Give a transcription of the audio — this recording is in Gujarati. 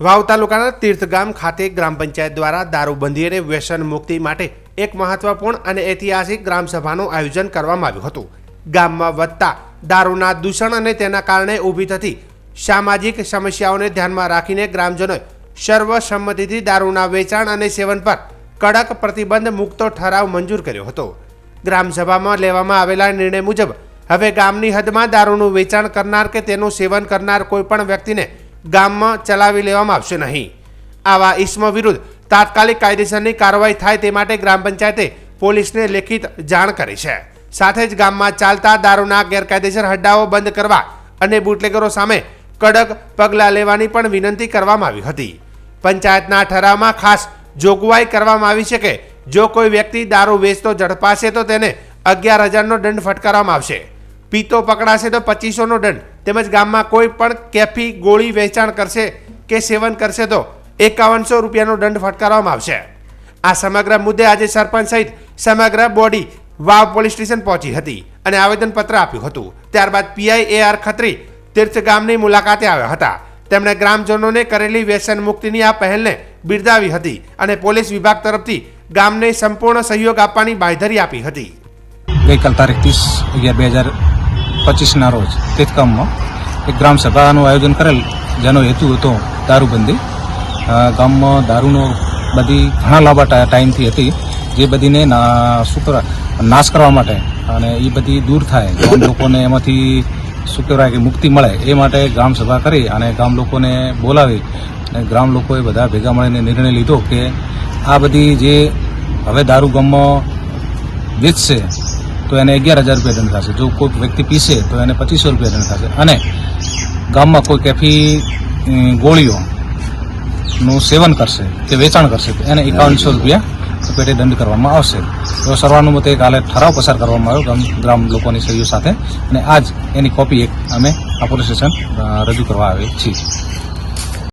વાવ તાલુકાના તીર્થગામ ખાતે ગ્રામ પંચાયત દ્વારા દારૂબંધી અને વ્યસન મુક્તિ માટે એક મહત્વપૂર્ણ અને ઐતિહાસિક ગ્રામસભાનું આયોજન કરવામાં આવ્યું હતું. ગામમાં વધતા દારૂના દૂષણ અને તેના કારણે ઊભી થતી સામાજિક સમસ્યાઓને ધ્યાનમાં રાખીને ગ્રામજનોએ સર્વસંમતિથી દારૂના વેચાણ અને સેવન પર કડક પ્રતિબંધ મૂકતો ઠરાવ મંજૂર કર્યો હતો. ગ્રામસભામાં લેવામાં આવેલા નિર્ણય મુજબ, હવે ગામની હદમાં દારૂનું વેચાણ કરનાર કે તેનું સેવન કરનાર કોઈપણ વ્યક્તિને ગામમાં ચલાવી લેવામાં આવશે નહીં. આવા ઇસમો વિરુદ્ધ તાત્કાલિક કાયદેસરની કાર્યવાહી થાય તે માટે ગ્રામ પંચાયતે પોલીસને લેખિત જાણ કરી છે. સાથે જ ગામમાં ચાલતા દારૂના ગેરકાયદેસર હડ્ડાઓ બંધ કરવા અને બુટલેગરો સામે કડક પગલાં લેવાની પણ વિનંતી કરવામાં આવી હતી. પંચાયતના ઠરાવમાં ખાસ જોગવાઈ કરવામાં આવી છે કે જો કોઈ વ્યક્તિ દારૂ વેચતો ઝડપાશે તો તેને અગિયાર હજારનો દંડ ફટકારવામાં આવશે. પીતો પકડાશે તો પચીસોનો દંડ. તેમજ ગામમાં કોઈ પણ કેફી ગોળી વેચાણ કરશે કે સેવન કરશે તો એકાવનસો રૂપિયાનો દંડ ફટકારવામાં આવશે. આ સમગ્ર મુદ્દે આજે સરપંચ સહિત સમગ્ર બોડી વાવ પોલીસ સ્ટેશન પહોંચી હતી અને આવેદનપત્ર આપ્યું હતું. ત્યારબાદ પીઆઈ એ આર ખત્રી તીર્થ ગામની મુલાકાતે આવ્યા હતા. તેમણે ગ્રામજનોને કરેલી વ્યસન મુક્તિની આ પહેલને બિરદાવી હતી અને પોલીસ વિભાગ તરફથી ગામને સંપૂર્ણ સહયોગ આપવાની બાંયધરી આપી હતી. ગઈકાલ તારીખ ત્રીસ અગિયાર બે હજાર પચીસના રોજ તેથકામમાં એક ગ્રામ સભાનું આયોજન કરેલ, જેનો હેતુ હતો દારૂબંધી. ગામમાં દારૂનો બધી ઘણા લાંબા ટાઈમથી હતી, જે બધીને શું કહેવાય નાશ કરવા માટે અને એ બધી દૂર થાય. ગામ લોકોને એમાંથી શું કહેવાય કે મુક્તિ મળે એ માટે ગ્રામ સભા કરી અને ગામ લોકોને બોલાવી. અને ગ્રામ લોકોએ બધા ભેગા મળીને નિર્ણય લીધો કે આ બધી જે હવે દારૂ ગામમાં વેચશે તો એને અગિયાર હજાર રૂપિયા દંડ થશે. જો કોઈ વ્યક્તિ પીશે તો એને પચીસો રૂપિયા દંડ થશે. અને ગામમાં કોઈ કેફી ગોળીઓનું સેવન કરશે કે વેચાણ કરશે તો એને એકાવનસો રૂપિયા પેટે દંડ કરવામાં આવશે. તો સર્વાનુમતે કાલે ઠરાવ પસાર કરવામાં આવ્યો ગામ, ગ્રામ લોકોની સહીઓ સાથે. અને આજ એની કોપી એક અમે આ પોલીસ સ્ટેશન રજૂ કરવા આવે છીએ.